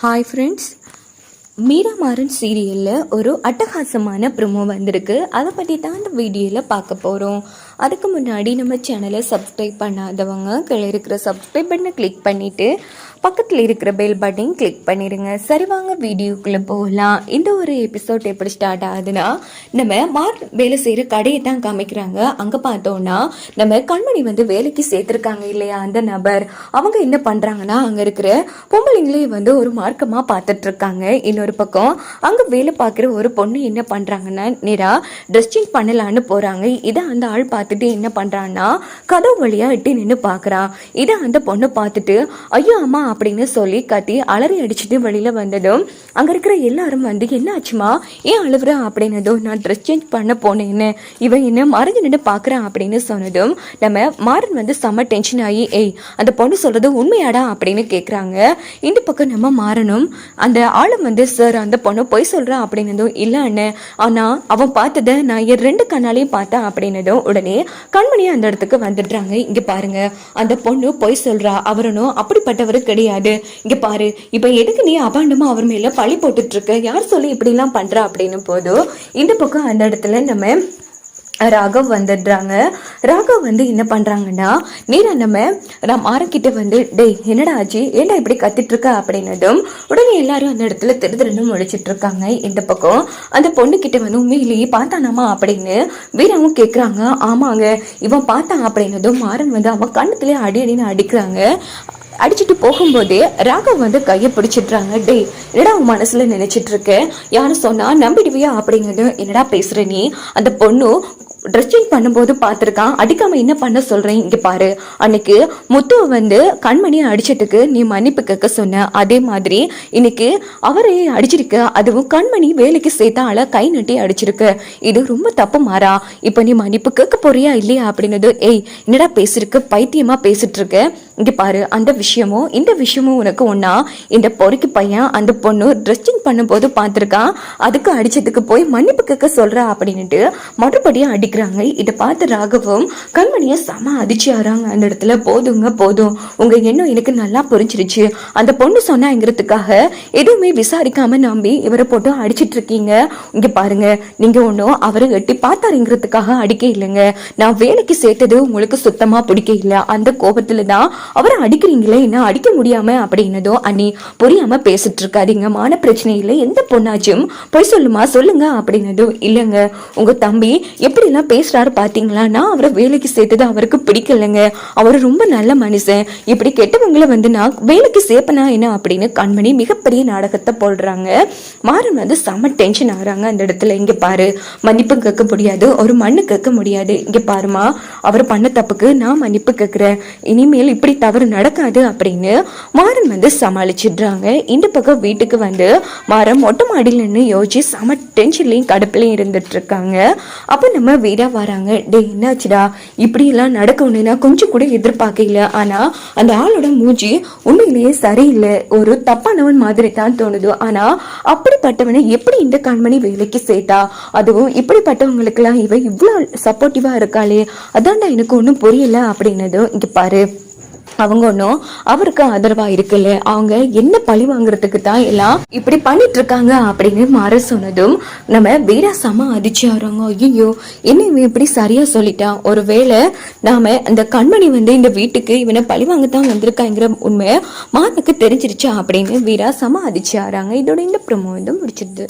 hi friends மீராமாறன் சீரியலில் ஒரு அட்டகாசமான ப்ரோமோ வந்திருக்கு. அதை பற்றி தான் இந்த வீடியோவில் பார்க்க போகிறோம் அதுக்கு முன்னாடி நம்ம சேனலை சப்ஸ்கிரைப் பண்ணாதவங்க கீழே இருக்கிற சப்ஸ்கிரைப் பட்டனை கிளிக் பண்ணிவிட்டு பக்கத்தில் இருக்கிற பெல் பட்டன் கிளிக் பண்ணிடுங்க சரி வாங்க வீடியோக்குள்ளே போகலாம். இந்த ஒரு எபிசோட் எப்படி ஸ்டார்ட் ஆகுதுன்னா நம்ம மார் வேலை செய்கிற கடையை தான் காமிக்கிறாங்க. அங்கே பார்த்தோன்னா நம்ம கண்மணி வந்து வேலைக்கு சேர்த்துருக்காங்க இல்லையா அந்த நபர். அவங்க என்ன பண்ணுறாங்கன்னா அங்கே இருக்கிற பொம்பளைங்களே வந்து ஒரு மார்க்கமாக பார்த்துட்ருக்காங்க இன்னொரு ஒரு பக்கம். அங்கே வேலை பார்க்குற ஒரு பொண்ணு என்ன பண்ணுறாங்கன்னா நேராக ட்ரெஸ் சேஞ்ச் பண்ணலான்னு போகிறாங்க இதை அந்த ஆள் பார்த்துட்டு என்ன பண்ணுறான்னா கதவு வழியாக எட்டி நின்று பார்க்குறான் இதை அந்த பொண்ணு பார்த்துட்டு ஐயோ அம்மா அப்படின்னு சொல்லி கத்தி அலறி அடிச்சுட்டு வெளியில் வந்ததும் அங்கே இருக்கிற எல்லாரும் வந்து என்ன ஆச்சுமா ஏன் அழுவுற? அப்படின்னதும் நான் ட்ரெஸ் சேஞ்ச் பண்ண போனேன்னு. இவன் என்ன மறைஞ்சு நின்று பார்க்குறான் அப்படின்னு சொன்னதும் நம்ம மாறன் வந்து செம்ம டென்ஷன் ஆகி ஏய் அந்த பொண்ணு சொல்கிறது உண்மையாடா? அப்படின்னு கேட்குறாங்க இந்த பக்கம் நம்ம மாறனும் அந்த ஆளும் வந்து சார் அந்த பொண்ணு பொய் சொல்கிறா அப்படின்னதும் இல்லை அண்ணன் ஆனால் அவன் பார்த்ததை நான் என் ரெண்டு கண்ணாலையும் பார்த்தேன் அப்படின்னதும் உடனே கண்மணி அந்த இடத்துக்கு வந்துடுறாங்க. இங்கே பாருங்க அந்த பொண்ணு பொய் சொல்கிறா அவரனும் அப்படிப்பட்டவர் கிடையாது. இங்கே பாரு இப்போ எதுக்கு நீ அபாண்டமாக அவர் மேலே பழி போட்டுட்ருக்க யார் சொல்லி இப்படிலாம் பண்ணுறா அப்படின்னு போதும் இந்த பக்கம் அந்த இடத்துல நம்ம ராகவ் வந்துடுறாங்க. ராகவ் வந்து என்ன பண்ணுறாங்கன்னா நீரா நம்ம நம்ம மாறக்கிட்ட வந்து டேய் என்னடா ஆச்சு? ஏன்டா இப்படி கத்திட்ருக்க அப்படின்னதும் உடனே எல்லாரும் அந்த இடத்துல திரு திருன்னு முழிச்சிட்டு இருக்காங்க இந்த பக்கம் அந்த பொண்ணுக்கிட்ட வந்து உண்மையிலேயே பார்த்தானாமா? அப்படின்னு வீராவும் கேட்குறாங்க ஆமாங்க இவன் பார்த்தான் அப்படின்னதும் மாறன் வந்து அவன் கண்ணத்துலேயே அடி அடின்னு அடிக்கிறாங்க. அடிச்சுட்டு போகும்போதே ராகவ் வந்து கையை பிடிச்சிடுறாங்க. டேய் என்னடா உன் மனசுல நினைச்சிட்டு இருக்க யாரும் சொன்னா நம்பிடுவியா? அப்படிங்கிறது என்னடா பேசுற நீ? அந்த பொண்ணு ட்ரெஸ்ஸிங் பண்ணும்போது பார்த்துருக்கான். அடிக்காம என்ன பண்ண சொல்றேன்? இங்கே பாரு. அன்னைக்கு முத்துவை வந்து கண்மணியை அடிச்சதுக்கு நீ மன்னிப்பு கேட்க சொன்ன. அதே மாதிரி இன்னைக்கு அவரே அடிச்சிருக்க. அதுவும் கண்மணி வேலைக்கு சேர்த்தால கை நட்டி அடிச்சிருக்கு. இது ரொம்ப தப்பு மாறா. இப்போ நீ மன்னிப்பு கேட்க போறியா இல்லையா அப்படின்னது ஏய் என்னடா பேசிருக்கு பைத்தியமா பேசிட்டு இருக்க இங்க பாரு அந்த விஷயமும் இந்த விஷயமும் உனக்கு ஒன்னா இந்த பொறுக்கி பையன் அந்த பொண்ணு ட்ரெஸ்டிங் பண்ணும்போது பார்த்துருக்கான் அதுக்கு அடிச்சதுக்கு போய் மன்னிப்பு கேட்க சொல்கிறா அப்படின்ட்டு மறுபடியும் அடிக்கிறாங்க. இதை பார்த்து ராகவும் கண்மணியை செம அடிச்சு ஆறாங்க அந்த இடத்துல போதுங்க போதும். உங்க எண்ணம் எனக்கு நல்லா புரிஞ்சிருச்சு. அந்த பொண்ணு சொன்னாங்கிறதுக்காக எதுவுமே விசாரிக்காம நம்பி இவரை போட்டு அடிச்சிட்டு இருக்கீங்க இங்க பாருங்க நீங்க ஒன்றும் அவரை எட்டி பார்த்தாருங்கிறதுக்காக அடிக்க இல்லைங்க. நான் வேலைக்கு சேர்த்தது உங்களுக்கு சுத்தமா பிடிக்க இல்லை அந்த கோபத்துல தான் அவரை அடிக்கிறீங்களே என்ன அடிக்க முடியாம அப்படின்னதோ அண்ணி புரியாம பேசிட்டு இருக்காதீங்க மான பிரச்சனை இல்லை எந்த பொண்ணாச்சும் பொய் சொல்லுமா சொல்லுங்க அப்படின்னதோ இல்லைங்க. உங்க தம்பி எப்படிலாம் பேசுறாரு பாத்தீங்களா? நான் அவரை வேலைக்கு சேர்த்தது அவருக்கு பிடிக்கலைங்க. அவர் ரொம்ப நல்ல மனுஷன். இப்படி கெட்டவங்களை வந்து நான் வேலைக்கு சேர்ப்பனா என்ன அப்படின்னு கண்மணி மிகப்பெரிய நாடகத்தை போடுறாங்க. மாறன் வந்து செம டென்ஷன் ஆகுறாங்க அந்த இடத்துல. இங்க பாரு மன்னிப்பு கேட்க முடியாது. ஒரு மண்ணு கேட்க முடியாது. இங்க பாருமா அவர் பண்ண தப்புக்கு நான் மன்னிப்பு கேட்கிறேன். இனிமேல் இப்படி தவறு நடக்காது அப்படின்னு மாறன் வந்து சமாளிச்சிடுறாங்க. இந்த பக்கம் வீட்டுக்கு வந்து மாறன் மொட்டை மாடியில் நின்று யோசிச்சு செம டென்ஷன்லையும் கடுப்புலையும் இருந்துட்டு இருக்காங்க. அப்போ நம்ம வீடாக வராங்க. டே என்னாச்சுடா? இப்படியெல்லாம் நடக்கணும்னா நான் கொஞ்சம் கூட எதிர்பார்க்கல. ஆனால் அந்த ஆளோட மூஞ்சி உண்மையிலேயே சரியில்லை. ஒரு தப்பானவன் மாதிரி தான் தோணுது. ஆனால் அப்படிப்பட்டவனை எப்படி இந்த கண்மணி வேலைக்கு சேர்த்தா? அதுவும் இப்படிப்பட்டவங்களுக்கெல்லாம் இவ இவ்வளோ சப்போர்ட்டிவாக இருக்காளே. அதான்டா எனக்கு ஒன்றும் புரியல அப்படின்னதும் இங்கே பாரு. அவங்க ஒன்றும் அவருக்கு ஆதரவா இருக்குல்ல அவங்க என்ன பழி வாங்குறதுக்கு தான் எல்லாம் இப்படி பண்ணிட்டு இருக்காங்க அப்படின்னு மாற சொன்னதும் நம்ம வீரா சம அதிர்ச்சி ஆறாங்க ஐயோ என்ன இவன் இப்படி சரியா சொல்லிட்டான்? ஒருவேளை நாம அந்த கண்மணி வந்து இந்த வீட்டுக்கு இவனை பழி வாங்க தான் வந்திருக்காங்கிற உண்மை மானுக்கு தெரிஞ்சிருச்சா அப்படின்னு வீரா சம அதிர்ச்சி ஆறாங்க இதோட இந்த ப்ரமோ வந்து முடிச்சிடுது